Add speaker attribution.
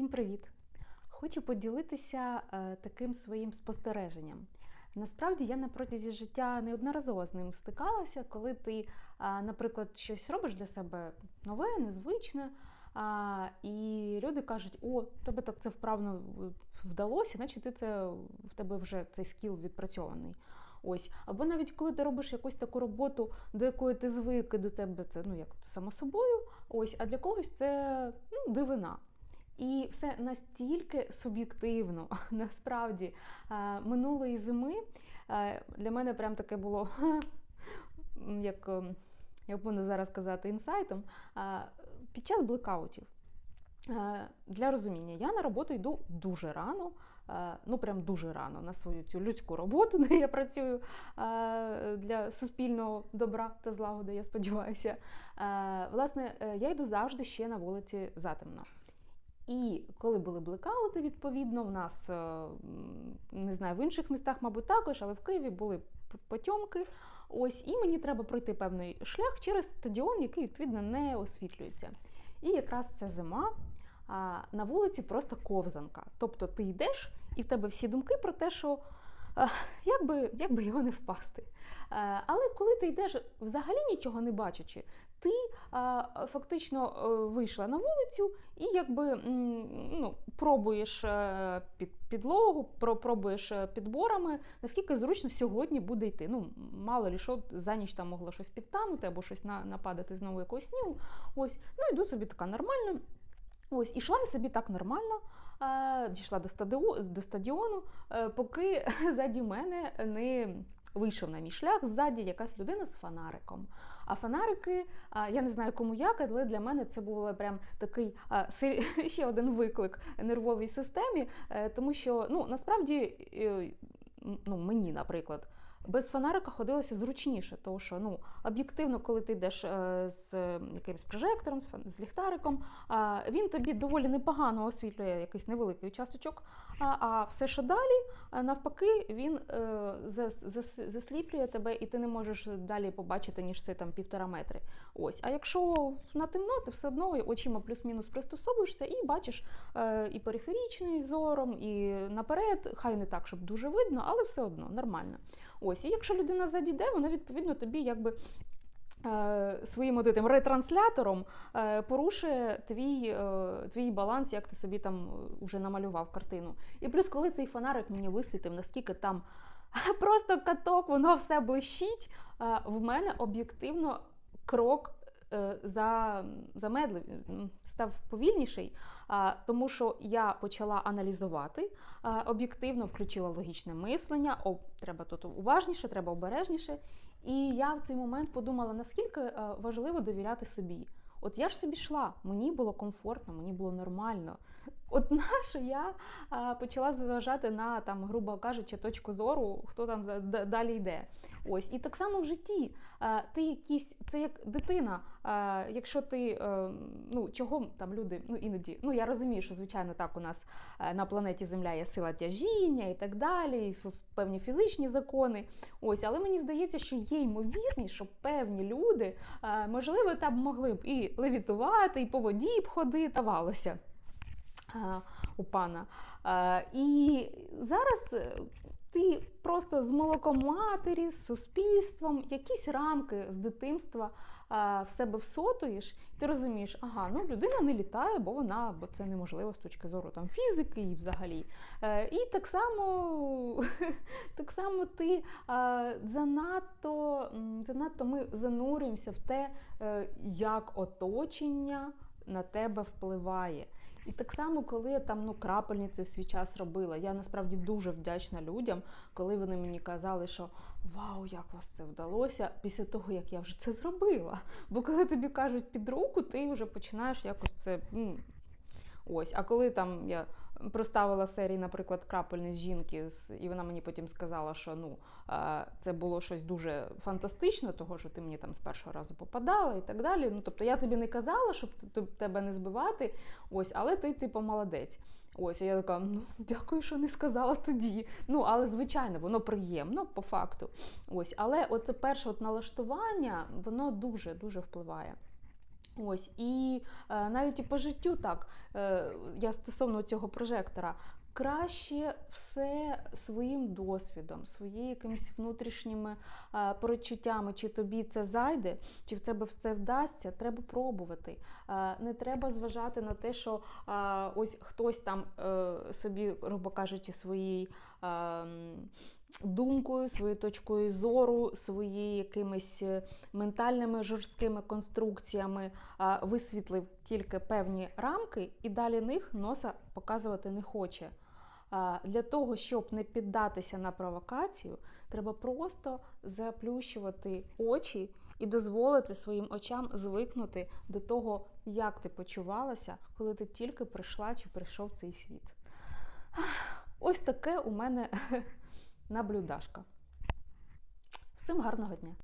Speaker 1: Всім привіт! Хочу поділитися е, таким своїм спостереженням. Насправді я на протязі життя неодноразово з ним стикалася, коли ти, наприклад, щось робиш для себе нове, незвичне, і люди кажуть, о, тебе так це вправно вдалося, наче ти це в тебе вже цей скіл відпрацьований. Ось, або навіть коли ти робиш якусь таку роботу, до якої ти звик, і до тебе це ну як само собою. Ось, а для когось це ну, дивина. І все настільки суб'єктивно, насправді, Е, минулої зими е, для мене прям таке було, як ем, як можна зараз сказати, інсайтом. Е, Під час блекаутів. Для розуміння, я на роботу йду дуже рано, ну прям дуже рано на свою цю людську роботу, де я працюю для суспільного добра та злагоди, я сподіваюся. Власне, я йду завжди ще на вулиці затемно. І коли були блекаути, відповідно, в нас е, не знаю, в інших містах, мабуть, також, але в Києві були потьомки. Ось, і мені треба пройти певний шлях через стадіон, який відповідно не освітлюється. І якраз це зима. На вулиці просто ковзанка. Тобто ти йдеш, і в тебе всі думки про те, що е, як би, як би його не впасти. Е, Але коли ти йдеш взагалі нічого не бачачи, ти фактично е, вийшла на вулицю і якби ну, пробуєш е, під підлогу, про- пробуєш е, підборами, наскільки зручно сьогодні буде йти. Ну, мало лі що за ніч там могло щось підтанути або щось на, нападати знову якогось снігу. Ось, ну йду собі така нормально. Ось, ішла я собі так нормально, дійшла до стадіону, поки ззаді мене не вийшов на мій шлях ззаді якась людина з фонариком. А фонарики, я не знаю кому як, але для мене це був прям такий ще один виклик нервовій системі, е, тому що ну насправді е, ну, мені, наприклад. Без фонарика ходилося зручніше, тому що ну об'єктивно, коли ти йдеш е, з е, якимось прожектором, з, ліхтариком, він тобі доволі непогано освітлює якийсь невеликий участочок. А, все, що далі, а, навпаки, він е, зас- зас- засліплює тебе, і ти не можеш далі побачити, ніж це там півтора метри. Ось. А якщо на темно, ти все одно очима плюс-мінус пристосовуєшся і бачиш е, і периферічний зором, і наперед, хай не так, щоб дуже видно, але все одно нормально. Ось, і якщо людина задійде, вона відповідно тобі якби. е, Своїм от ретранслятором е, порушує твій, е, твій баланс, як ти собі там вже намалював картину. І плюс, коли цей фонарик мені висвітив, наскільки там просто каток, воно все блищить, в мене об'єктивно крок за, замедлив, став повільніший, а, тому що я почала аналізувати об'єктивно, включила логічне мислення. О, треба тут уважніше, треба обережніше. І я в цей момент подумала, наскільки е, важливо довіряти собі. От я ж собі йшла, мені було комфортно, мені було нормально. От нащо я почала зважати на там, грубо кажучи, точку зору, хто там далі йде. Ось і так само в житті. Ти якісь, це як дитина. Якщо ти е, ну чого там люди, ну іноді, ну я розумію, що звичайно так у нас е, на планеті Земля є сила тяжіння і так далі, і певні фізичні закони. Ось, але мені здається, що є ймовірність, що певні люди, е, можливо, там могли б і левітувати, і по воді б ходити, давалося е, у пана. Е, І зараз е, ти просто з молоком матері, з суспільством, якісь рамки з дитинства в себе всотуєш, і ти розумієш, ага, ну людина не літає, бо вона, бо це неможливо з точки зору там фізики і взагалі. Е, І так само, так само ти занадто, занадто ми занурюємося в те, е, як оточення на тебе впливає. І так само, коли я там ну, крапельниці в свій час робила, я насправді дуже вдячна людям, коли вони мені казали, що вау, як вас це вдалося, після того, як я вже це зробила. Бо коли тобі кажуть під руку, ти вже починаєш якось це. Ось, а коли там я проставила серії, наприклад, крапельниць жінки, і вона мені потім сказала, що ну це було щось дуже фантастично, того що ти мені там з першого разу попадала і так далі. Ну тобто я тобі не казала, щоб тебе не збивати, ось, але ти, типу, молодець. Ось, і я така, ну дякую, що не сказала тоді. Ну, але звичайно, воно приємно по факту. Ось, але оце перше от налаштування, воно дуже дуже впливає. Ось, і е, навіть і по життю так, е, я стосовно цього прожектора, краще все своїм досвідом, своїми якимись внутрішніми е, перечуттями, чи тобі це зайде, чи в тебе все вдасться, треба пробувати. Е, не треба зважати на те, що е, ось хтось там е, собі, грубо кажучи, своїй. е, м, Думкою, своєю точкою зору, своїми якимись е, ментальними жорсткими конструкціями висвітлив тільки певні рамки і далі них носа показувати не хоче. Для того, щоб не піддатися на провокацію, треба просто заплющувати очі і дозволити своїм очам звикнути до того, як ти почувалася, коли ти тільки прийшла чи прийшов в цей світ. Ось таке у мене наблюдашка. Всім гарного дня!